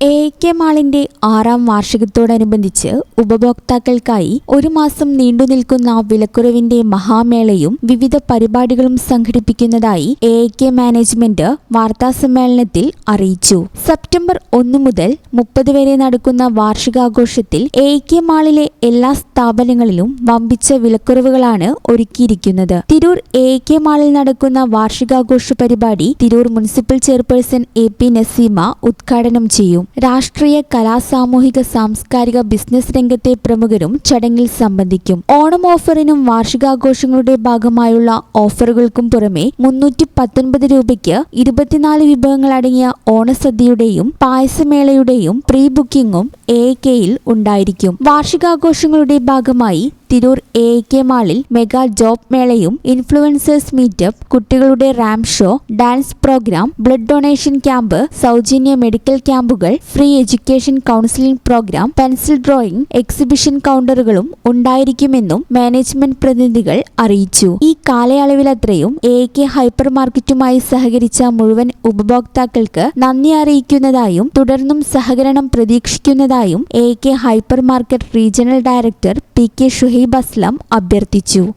A K മാളിന്റെ ആറാം വാർഷികത്തോടനുബന്ധിച്ച് ഉപഭോക്താക്കൾക്കായി ഒരു മാസം നീണ്ടുനിൽക്കുന്ന വിലക്കുറവിന്റെ മഹാമേളയും വിവിധ പരിപാടികളും സംഘടിപ്പിക്കുന്നതായി എ കെ മാനേജ്മെന്റ് വാർത്താസമ്മേളനത്തിൽ അറിയിച്ചു. സെപ്റ്റംബർ ഒന്ന് മുതൽ മുപ്പത് വരെ നടക്കുന്ന വാർഷികാഘോഷത്തിൽ എ കെ മാളിലെ എല്ലാ സ്ഥാപനങ്ങളിലും വമ്പിച്ച വിലക്കുറവുകളാണ് ഒരുക്കിയിരിക്കുന്നത്. തിരൂർ എ കെ മാളിൽ നടക്കുന്ന വാർഷികാഘോഷ പരിപാടി Tirur municipal chairperson A P Naseema ഉദ്ഘാടനം ചെയ്യും. രാഷ്ട്രീയ കലാ സാമൂഹിക സാംസ്കാരിക ബിസിനസ് രംഗത്തെ പ്രമുഖരും ചടങ്ങിൽ സംബന്ധിക്കും. ഓണം ഓഫറിനും വാർഷികാഘോഷങ്ങളുടെ ഭാഗമായുള്ള ഓഫറുകൾക്കും പുറമെ മുന്നൂറ്റി പത്തൊൻപത് രൂപയ്ക്ക് ഇരുപത്തിനാല് വിഭവങ്ങൾ അടങ്ങിയ ഓണസദ്യയുടെയും പായസമേളയുടെയും പ്രീ ബുക്കിംഗും എ കെയിൽ ഉണ്ടായിരിക്കും. വാർഷികാഘോഷങ്ങളുടെ ഭാഗമായി തിരൂർ എ കെ മാളിൽ മെഗാ ജോബ് മേളയും ഇൻഫ്ലുവൻസേഴ്സ് മീറ്റപ്പ് കുട്ടികളുടെ ramp show dance program blood donation camp സൗജന്യ മെഡിക്കൽ ക്യാമ്പുകൾ free education counselling program pencil drawing exhibition കൗണ്ടറുകളും ഉണ്ടായിരിക്കുമെന്നും മാനേജ്മെന്റ് പ്രതിനിധികൾ അറിയിച്ചു. ഈ കാലയളവിലത്രയും എ കെ ഹൈപ്പർ മാർക്കറ്റുമായി സഹകരിച്ച മുഴുവൻ ഉപഭോക്താക്കൾക്ക് നന്ദി അറിയിക്കുന്നതായും തുടർന്നും സഹകരണം പ്രതീക്ഷിക്കുന്നതായും A K hyper market regional director P K Shuhaib Aslam അഭ്യർത്ഥിച്ചു.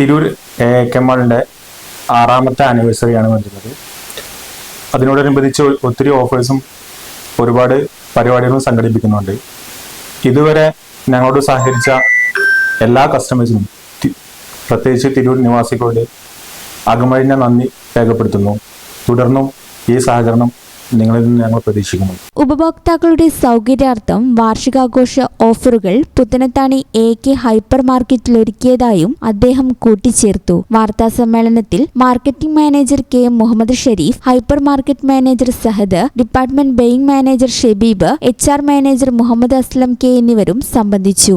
തിരൂർ ആനിവേഴ്സറി ആറാമത്തെ ആനിവേഴ്സറിയാണ് വരുന്നത് അതിനോടനുബന്ധിച്ച് ഒത്തിരി ഓഫേഴ്സും ഒരുപാട് പരിപാടികളും സംഘടിപ്പിക്കുന്നുണ്ട്. ഇതുവരെ ഞങ്ങളോട് സഹകരിച്ച എല്ലാ കസ്റ്റമേഴ്സിനും പ്രത്യേകിച്ച് തിരൂർ നിവാസികളോട് അകമഴിഞ്ഞ നന്ദി രേഖപ്പെടുത്തുന്നു. തുടർന്നും ഈ സഹകരണം ഉപഭോക്താക്കളുടെ സൗകര്യാർത്ഥം വാർഷികാഘോഷ ഓഫറുകൾ പുത്തനത്താണി എ കെ ഹൈപ്പർ മാർക്കറ്റിൽ ഒരുക്കിയതായും അദ്ദേഹം കൂട്ടിച്ചേർത്തു. വാർത്താ സമ്മേളനത്തിൽ marketing manager K Muhammad Sharif hyper market manager Sahad department buying manager Shebeeb H R manager Muhammad Aslam K എന്നിവരും സംബന്ധിച്ചു.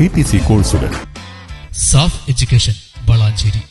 T T C കോഴ്സുകൾ. സാഫ് എഡ്യൂക്കേഷൻ വളാഞ്ചേരി.